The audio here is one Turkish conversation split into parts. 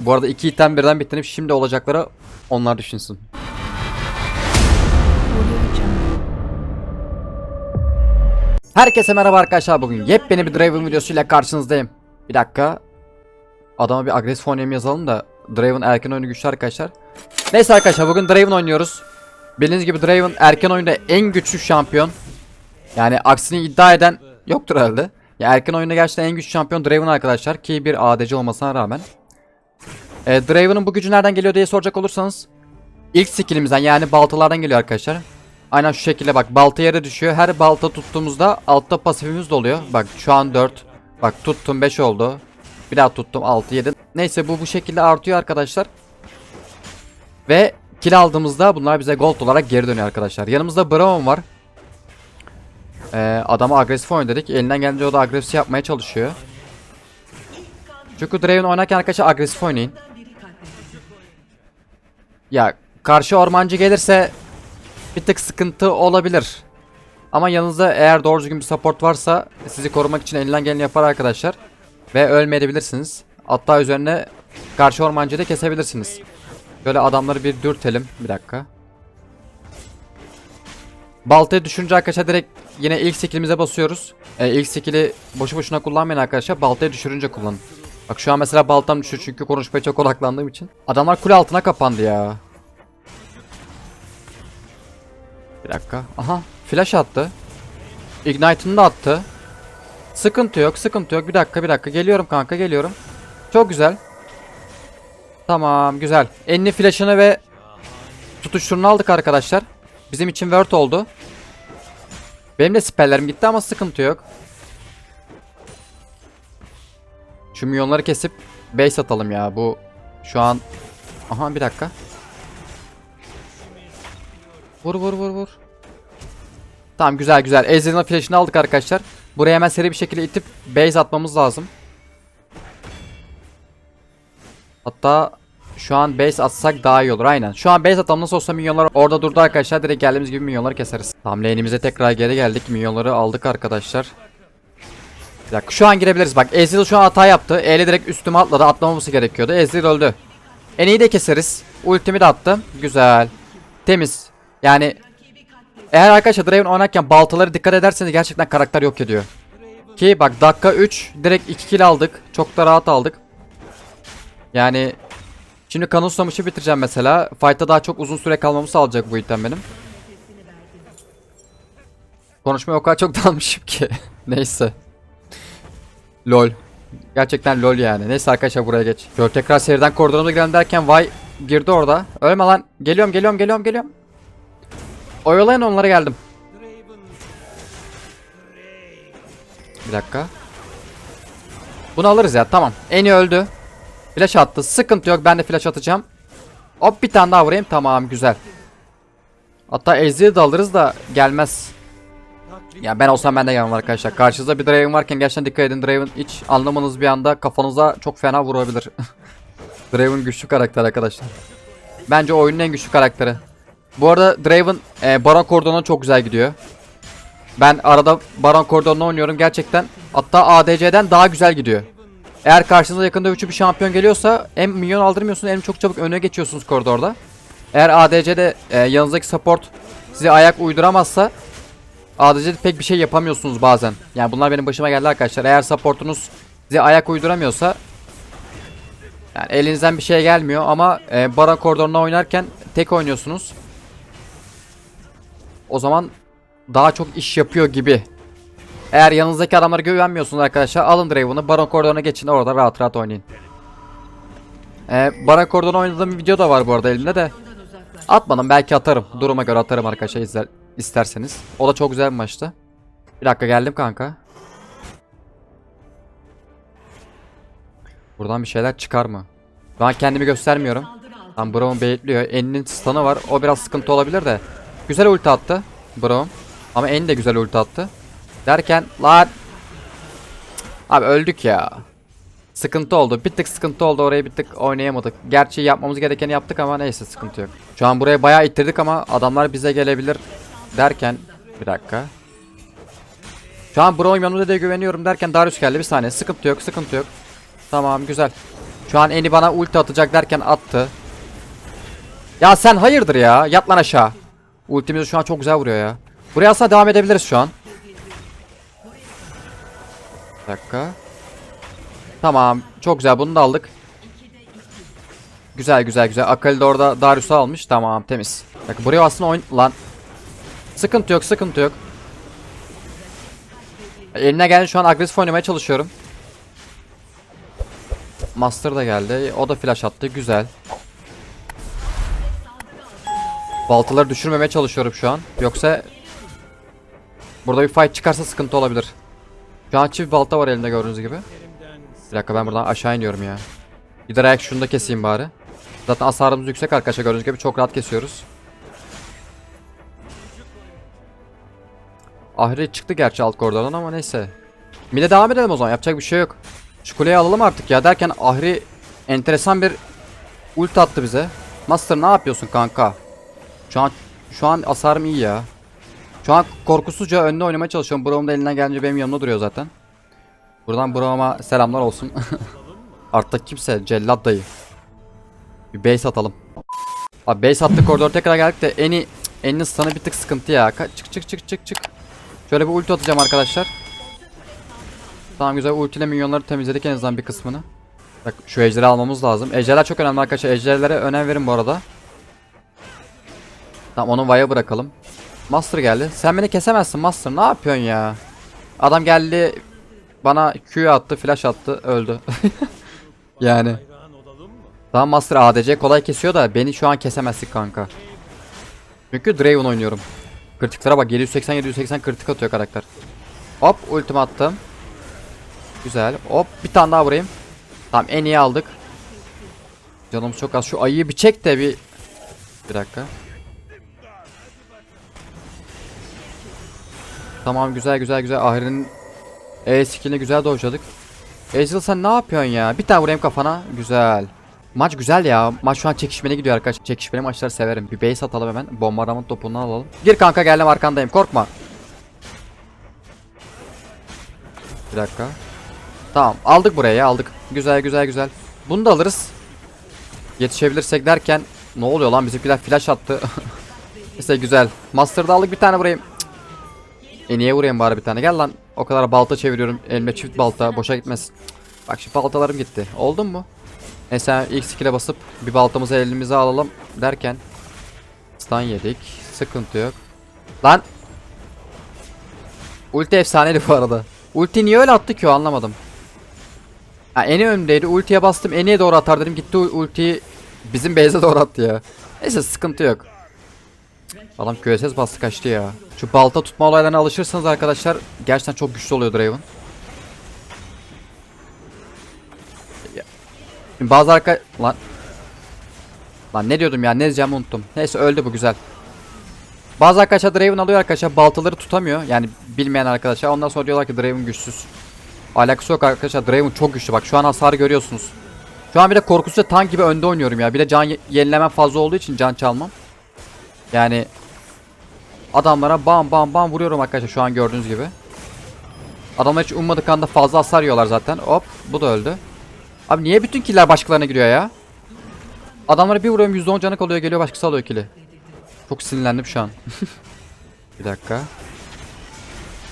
Bu arada iki item birden bitirip şimdi olacakları onlar düşünsün. Herkese merhaba arkadaşlar bugün yepyeni bir Draven videosuyla karşınızdayım. Bir dakika. Adama bir agresif oynayayım yazalım da Draven erken oyunu güçlü arkadaşlar. Neyse arkadaşlar bugün Draven oynuyoruz. Bildiğiniz gibi Draven erken oyunda en güçlü şampiyon. Yani aksini iddia eden yoktur herhalde. Ya erken oyunda gerçekten en güçlü şampiyon Draven arkadaşlar ki bir ADC olmasına rağmen. E, Draven'ın bu gücü nereden geliyor diye soracak olursanız ilk skillimizden yani baltalardan geliyor arkadaşlar. Aynen şu şekilde bak balta yere düşüyor. Her balta tuttuğumuzda altta pasifimiz doluyor. Bak şu an 4. Bak tuttum 5 oldu. Bir daha tuttum 6 7. Neyse bu bu şekilde artıyor arkadaşlar. Ve kill aldığımızda bunlar bize gold olarak geri dönüyor arkadaşlar. Yanımızda Brown var. Ee, adama agresif oyun dedik. Elinden gelince o da agresif yapmaya çalışıyor. Çünkü Draven oynarken arkadaşlar agresif oynayın. Ya karşı ormancı gelirse bir tık sıkıntı olabilir. Ama yanınızda eğer doğru düzgün bir support varsa sizi korumak için elinden geleni yapar arkadaşlar. Ve ölmeyebilirsiniz. Hatta üzerine karşı ormancıyı da kesebilirsiniz. Böyle adamları bir dürtelim. Bir dakika. Baltayı düşünce arkadaşlar direkt yine ilk skillimize basıyoruz. Ee, ilk skill'i boşu boşuna kullanmayın arkadaşlar. Baltayı düşürünce kullanın. Bak şu an mesela baltam düşüyor çünkü konuşmaya çok odaklandığım için. Adamlar kule altına kapandı ya. Bir dakika. Aha. Flash attı. Ignite'ını da attı. Sıkıntı yok, sıkıntı yok. Bir dakika, bir dakika. Geliyorum kanka, geliyorum. Çok güzel. Tamam, güzel. Enli flash'ını ve tutuşturunu aldık arkadaşlar. Bizim için word oldu. Benim de spelllerim gitti ama sıkıntı yok. Şu milyonları kesip base atalım ya. Bu şu an... Aha bir dakika. Vur vur vur vur. Tamam güzel güzel. Ezreal'ın flash'ını aldık arkadaşlar. Buraya hemen seri bir şekilde itip base atmamız lazım. Hatta şu an base atsak daha iyi olur aynen. Şu an base atalım nasıl olsa minyonlar orada durdu arkadaşlar. Direkt geldiğimiz gibi minyonları keseriz. Tamam lane'imize tekrar geri geldik. Minyonları aldık arkadaşlar. Bir dakika şu an girebiliriz. Bak Ezreal şu an hata yaptı. E'li direkt üstüme atladı. Atlamaması gerekiyordu. Ezreal öldü. En iyi de keseriz. Ultimi de attım. Güzel. Temiz. Yani eğer arkadaşlar Draven oynarken baltaları dikkat ederseniz gerçekten karakter yok ediyor. Ki bak dakika 3 direkt 2 kill aldık. Çok da rahat aldık. Yani şimdi kanun susamışı bitireceğim mesela. Fight'ta daha çok uzun süre kalmamı sağlayacak bu item benim. Konuşmaya o kadar çok dalmışım ki. Neyse. LOL. Gerçekten LOL yani. Neyse arkadaşlar buraya geç. Şöyle tekrar seriden koridorumuza girelim derken Vay girdi orada. Ölme lan. Geliyorum geliyorum geliyorum geliyorum. Oyalayın onlara geldim. Bir dakika. Bunu alırız ya tamam. Eni öldü. Flash attı. Sıkıntı yok. Ben de flash atacağım. Hop bir tane daha vurayım. Tamam güzel. Hatta Ezreal'i de alırız da gelmez. Ya ben olsam ben de gelmem arkadaşlar. Karşınızda bir Draven varken gerçekten dikkat edin. Draven hiç anlamanız bir anda kafanıza çok fena vurabilir. Draven güçlü karakter arkadaşlar. Bence oyunun en güçlü karakteri. Bu arada Draven e, Baron Cordon'a çok güzel gidiyor. Ben arada Baron Cordon'la oynuyorum gerçekten. Hatta ADC'den daha güzel gidiyor. Eğer karşınıza yakında üçü bir şampiyon geliyorsa hem minyon aldırmıyorsunuz hem çok çabuk öne geçiyorsunuz koridorda. Eğer ADC'de e, yanınızdaki support size ayak uyduramazsa ADC'de pek bir şey yapamıyorsunuz bazen. Yani bunlar benim başıma geldi arkadaşlar. Eğer supportunuz size ayak uyduramıyorsa yani elinizden bir şey gelmiyor ama e, Baron Cordon'la oynarken tek oynuyorsunuz. O zaman daha çok iş yapıyor gibi. Eğer yanınızdaki adamlara güvenmiyorsunuz arkadaşlar alın Draven'ı Baron Cordon'a geçin orada rahat rahat oynayın. Ee, Baron Cordon'a oynadığım bir video da var bu arada elimde de. Atmadım belki atarım. Duruma göre atarım arkadaşlar izler, isterseniz. O da çok güzel bir maçtı. Bir dakika geldim kanka. Buradan bir şeyler çıkar mı? Ben kendimi göstermiyorum. Tam Braum baitliyor. En'in stun'ı var. O biraz sıkıntı olabilir de. Güzel ulti attı. Braum. Ama En de güzel ulti attı. Derken lan. Abi öldük ya. Sıkıntı oldu. Bir tık sıkıntı oldu. Orayı bir tık oynayamadık. Gerçi yapmamız gerekeni yaptık ama neyse sıkıntı yok. Şu an buraya bayağı ittirdik ama adamlar bize gelebilir derken bir dakika. Şu an Braum yanımda diye güveniyorum derken Darius geldi bir saniye. Sıkıntı yok, sıkıntı yok. Tamam güzel. Şu an Eni bana ulti atacak derken attı. Ya sen hayırdır ya. Yat lan aşağı. Ultimiz şu an çok güzel vuruyor ya. Buraya aslında devam edebiliriz şu an. Bir dakika. Tamam. Çok güzel. Bunu da aldık. Güzel güzel güzel. Akali de orada Darius'u almış. Tamam temiz. Bak buraya aslında oyun... Lan. Sıkıntı yok sıkıntı yok. Eline geldi şu an agresif oynamaya çalışıyorum. Master da geldi. O da flash attı. Güzel. Baltaları düşürmemeye çalışıyorum şu an. Yoksa burada bir fight çıkarsa sıkıntı olabilir. Şu an çift balta var elimde gördüğünüz gibi. Bir dakika ben buradan aşağı iniyorum ya. Gider ayak şunu da keseyim bari. Zaten hasarımız yüksek arkadaşlar gördüğünüz gibi çok rahat kesiyoruz. Ahri çıktı gerçi alt koridordan ama neyse. Mide devam edelim o zaman yapacak bir şey yok. Şu kuleyi alalım artık ya derken Ahri enteresan bir ulti attı bize. Master ne yapıyorsun kanka? Şu an şu an hasarım iyi ya. Şu an korkusuzca önde oynamaya çalışıyorum. Braum da elinden gelince benim yanımda duruyor zaten. Buradan Braum'a selamlar olsun. Artık kimse cellat dayı. Bir base atalım. Abi base attık koridor tekrar geldik de eni Eninin stun'ı bir tık sıkıntı ya. Çık çık çık çık çık. Şöyle bir ulti atacağım arkadaşlar. Tamam güzel ultiyle minyonları temizledik en azından bir kısmını. Bak şu ejderi almamız lazım. Ejderler çok önemli arkadaşlar. Ejderlere önem verin bu arada. Tamam onu Vay'a bırakalım. Master geldi. Sen beni kesemezsin Master. Ne yapıyorsun ya? Adam geldi bana Q attı, flash attı, öldü. yani. Tamam Master ADC kolay kesiyor da beni şu an kesemezsin kanka. Çünkü Draven oynuyorum. Kritiklere bak 780 780 kritik atıyor karakter. Hop ultimi attım. Güzel. Hop bir tane daha vurayım. Tamam en iyi aldık. Canımız çok az. Şu ayıyı bir çek de bir bir dakika. Tamam güzel güzel güzel. Ahri'nin E skillini güzel dojladık. Ezreal sen ne yapıyorsun ya? Bir tane vurayım kafana. Güzel. Maç güzel ya. Maç şu an çekişmeli gidiyor arkadaşlar. Çekişmeli maçları severim. Bir base atalım hemen. Bombardıman topunu alalım. Gir kanka geldim arkandayım. Korkma. Bir dakika. Tamam aldık buraya ya aldık. Güzel güzel güzel. Bunu da alırız. Yetişebilirsek derken ne oluyor lan bizimkiler flash attı. Neyse güzel. Master'da aldık bir tane vurayım. E niye vurayım bari bir tane? Gel lan. O kadar balta çeviriyorum. Elime çift balta. Boşa gitmesin. Bak şu baltalarım gitti. Oldun mu? Neyse ilk skill'e basıp bir baltamızı elimize alalım derken stun yedik. Sıkıntı yok. Lan. Ulti efsaneli bu arada. Ulti niye öyle attı ki o anlamadım. Ha eni öndeydi. Ultiye bastım. Eniye doğru atar dedim. Gitti ultiyi bizim base'e doğru attı ya. Neyse sıkıntı yok. Adam QSS bastı kaçtı ya. Şu balta tutma olaylarına alışırsanız arkadaşlar gerçekten çok güçlü oluyor Draven. Şimdi bazı arka... Lan. Lan ne diyordum ya ne diyeceğimi unuttum. Neyse öldü bu güzel. Bazı arkadaşlar Draven alıyor arkadaşlar baltaları tutamıyor. Yani bilmeyen arkadaşlar ondan sonra diyorlar ki Draven güçsüz. Alakası yok arkadaşlar Draven çok güçlü bak şu an hasarı görüyorsunuz. Şu an bir de korkusuzca tank gibi önde oynuyorum ya. Bir de can ye- yenilemem fazla olduğu için can çalmam. Yani adamlara bam bam bam vuruyorum arkadaşlar şu an gördüğünüz gibi. Adamlar hiç ummadık anda fazla hasar yiyorlar zaten. Hop bu da öldü. Abi niye bütün killer başkalarına giriyor ya? Adamlara bir vuruyorum %10 canı kalıyor geliyor başkası alıyor kili. Çok sinirlendim şu an. bir dakika.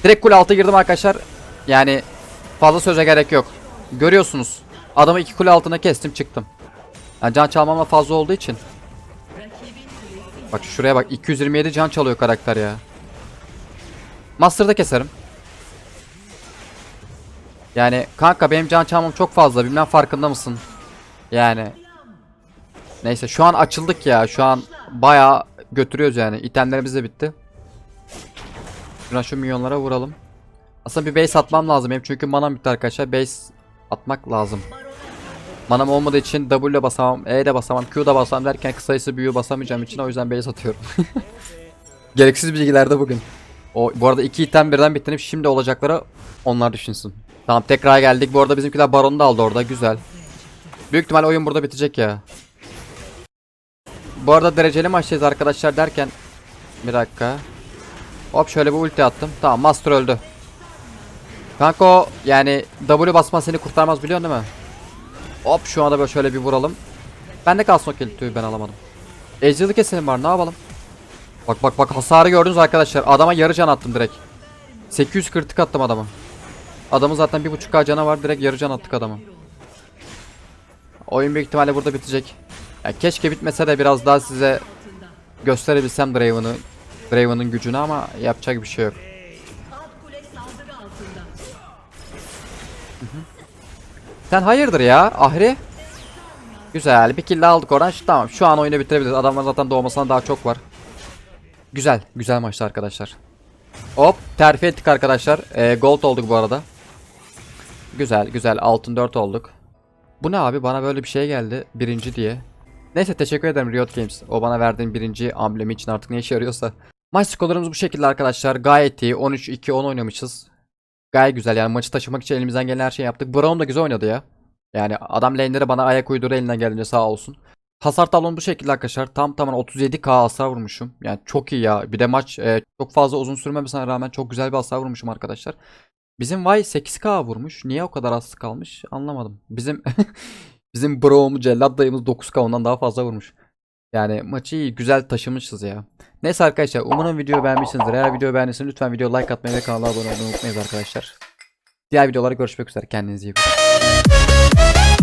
Direkt kule altı girdim arkadaşlar. Yani fazla söze gerek yok. Görüyorsunuz. Adamı iki kule altına kestim çıktım. Yani can çalmamla fazla olduğu için. Bak şuraya bak 227 can çalıyor karakter ya. Master'da keserim. Yani kanka benim can çalmam çok fazla bilmem farkında mısın? Yani. Neyse şu an açıldık ya şu an bayağı götürüyoruz yani itemlerimiz de bitti. Şuna şu milyonlara vuralım. Aslında bir base atmam lazım benim çünkü manam bitti arkadaşlar base atmak lazım. Manam olmadığı için W ile basamam, E de basamam, Q da basamam derken kısayısı büyüğü basamayacağım için o yüzden base atıyorum. Gereksiz bilgilerde bugün. O bu arada iki item birden bitirip şimdi olacakları onlar düşünsün. Tamam tekrar geldik. Bu arada bizimkiler baronu da aldı orada. Güzel. Büyük ihtimal oyun burada bitecek ya. Bu arada dereceli maçtayız arkadaşlar derken bir dakika. Hop şöyle bir ulti attım. Tamam Master öldü. Kanka o yani W basma seni kurtarmaz biliyorsun değil mi? Hop şu anda böyle şöyle bir vuralım. Bende kalsın o tüyü ben alamadım. Ejder'i keselim var ne yapalım? Bak bak bak hasarı gördünüz arkadaşlar. Adama yarı can attım direkt. 800 kritik attım adama. Adamın zaten 1.5k canı var direkt yarı can attık adama. Oyun büyük ihtimalle burada bitecek. Ya keşke bitmese de biraz daha size gösterebilsem Draven'ı. Draven'ın gücünü ama yapacak bir şey yok. Sen hayırdır ya Ahri? Güzel bir kill aldık oradan. Tamam şu an oyunu bitirebiliriz. Adamlar zaten doğmasına daha çok var. Güzel. Güzel maçtı arkadaşlar. Hop terfi ettik arkadaşlar. Ee, gold olduk bu arada. Güzel güzel altın 4 olduk. Bu ne abi bana böyle bir şey geldi. Birinci diye. Neyse teşekkür ederim Riot Games. O bana verdiğin birinci amblemi için artık ne işe yarıyorsa. Maç skorlarımız bu şekilde arkadaşlar. Gayet iyi. 13-2-10 oynamışız. Gayet güzel yani maçı taşımak için elimizden gelen her şeyi yaptık. Brown da güzel oynadı ya. Yani adam lane'lere bana ayak uyduru elinden geldiğince sağ olsun. Hasar tablom bu şekilde arkadaşlar. Tam tamına 37k hasar vurmuşum. Yani çok iyi ya. Bir de maç e, çok fazla uzun sürmemesine rağmen çok güzel bir hasar vurmuşum arkadaşlar. Bizim Vay 8k vurmuş. Niye o kadar az kalmış anlamadım. Bizim bizim Bro'mu Cellat dayımız 9k ondan daha fazla vurmuş. Yani maçı iyi güzel taşımışız ya. Neyse arkadaşlar umarım videoyu beğenmişsinizdir. Eğer videoyu beğendiyseniz lütfen videoya like atmayı ve kanala abone olmayı unutmayın arkadaşlar. Diğer videolarda görüşmek üzere. Kendinize iyi bakın.